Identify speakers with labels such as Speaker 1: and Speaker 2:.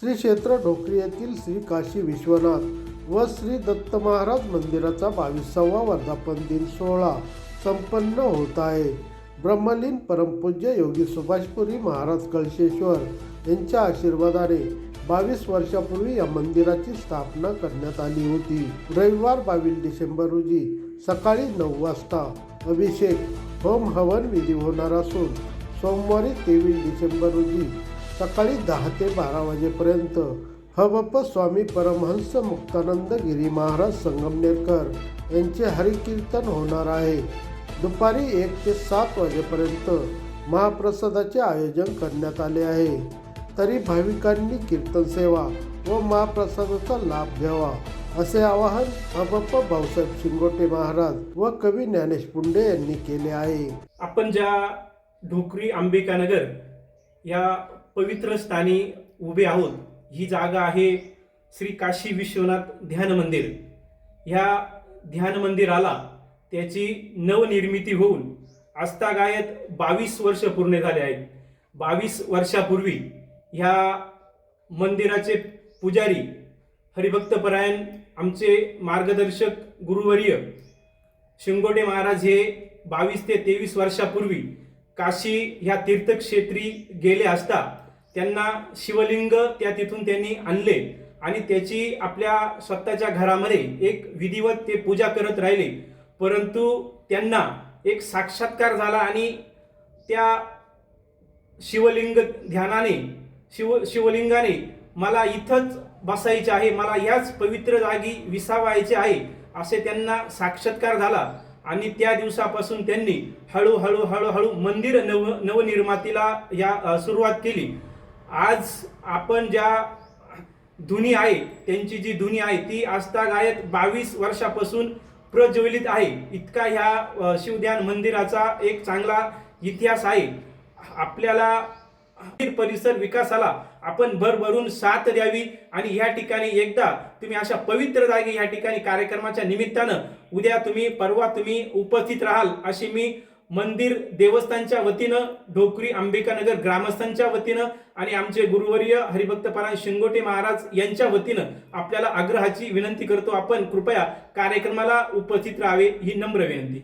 Speaker 1: श्री क्षेत्र ढोकरी येथील श्री काशी विश्वनाथ व श्री दत्त महाराज मंदिराचा बावीसावा वर्धापन दिन सोहळा संपन्न होत आहे. ब्रह्मलीन परमपूज्य योगी सुभाषपुरी महाराज कळशेश्वर यांच्या आशीर्वादाने बावीस वर्षापूर्वी या मंदिराची स्थापना करण्यात आली होती. रविवार बावीस डिसेंबर रोजी सकाळी नऊ वाजता अभिषेक होम हवन विधी होणार असून सोमवारी तेवीस डिसेंबर रोजी सकाळी दहा ते बारा वाजेपर्यंत हबप स्वामी परमहंस मुक्तानंद गिरी महाराज संगमनेरकर यांचे हरिकीर्तन होणार आहे. दुपारी एक ते सात वाजेपर्यंत महाप्रसादाचे आयोजन करण्यात आले आहे. तरी भाविकांनी कीर्तन सेवा व महाप्रसादाचा लाभ घ्यावा असे आवाहन हबप्प भाऊसाहेब शिंगोटे महाराज व कवी ज्ञानेश पुंडे यांनी केले आहे.
Speaker 2: आपण ज्या ढोकरी अंबिकानगर या पवित्र स्थानी उभे आहोत. ही जागा आहे श्री काशी विश्वनाथ ध्यान मंदिर. ह्या ध्यान मंदिराला त्याची नवनिर्मिती होऊन आस्थागायत बावीस वर्ष पूर्ण झाले आहेत. बावीस वर्षापूर्वी ह्या मंदिराचे पुजारी हरिभक्तपरायण आमचे मार्गदर्शक गुरुवर्य शिंगोटे महाराज हे बावीस ते तेवीस वर्षापूर्वी काशी ह्या तीर्थक्षेत्री गेले असता त्यांना शिवलिंग त्या तिथून त्यांनी आणले आणि त्याची आपल्या स्वतःच्या घरामध्ये एक विधिवत ते पूजा करत राहिले. परंतु त्यांना एक साक्षात्कार झाला आणि त्या शिवलिंग ध्यानाने शिव शिवलिंगाने मला इथंच बसायचे आहे मला याच पवित्र जागी विसावायचे आहे असे त्यांना साक्षात्कार झाला. आणि त्या दिवसापासून त्यांनी हळूहळू हळूहळू मंदिर नव नवनिर्मातीला या सुरुवात केली. आज आपण ज्या धुनी आहे त्यांची जी धुनी आहे ती आस्थागायत बावीस वर्षापासून प्रज्वलित आहे. इतका ह्या शिवध्यान मंदिराचा एक चांगला इतिहास आहे. आपल्याला परिसर विकासाला आपण भरभरून साथ द्यावी. आणि या ठिकाणी एकदा तुम्ही अशा पवित्र जागी या ठिकाणी कार्यक्रमाच्या निमित्तानं उद्या तुम्ही परवा तुम्ही उपस्थित राहाल अशी मी मंदिर देवस्थानच्या वतीनं ढोकरी अंबिकानगर ग्रामस्थांच्या वतीनं आणि आमचे गुरुवर्य हरिभक्तपरायण शिंगोटे महाराज यांच्या वतीनं आपल्याला आग्रहाची विनंती करतो. आपण कृपया कार्यक्रमाला उपस्थित राहावे ही नम्र विनंती.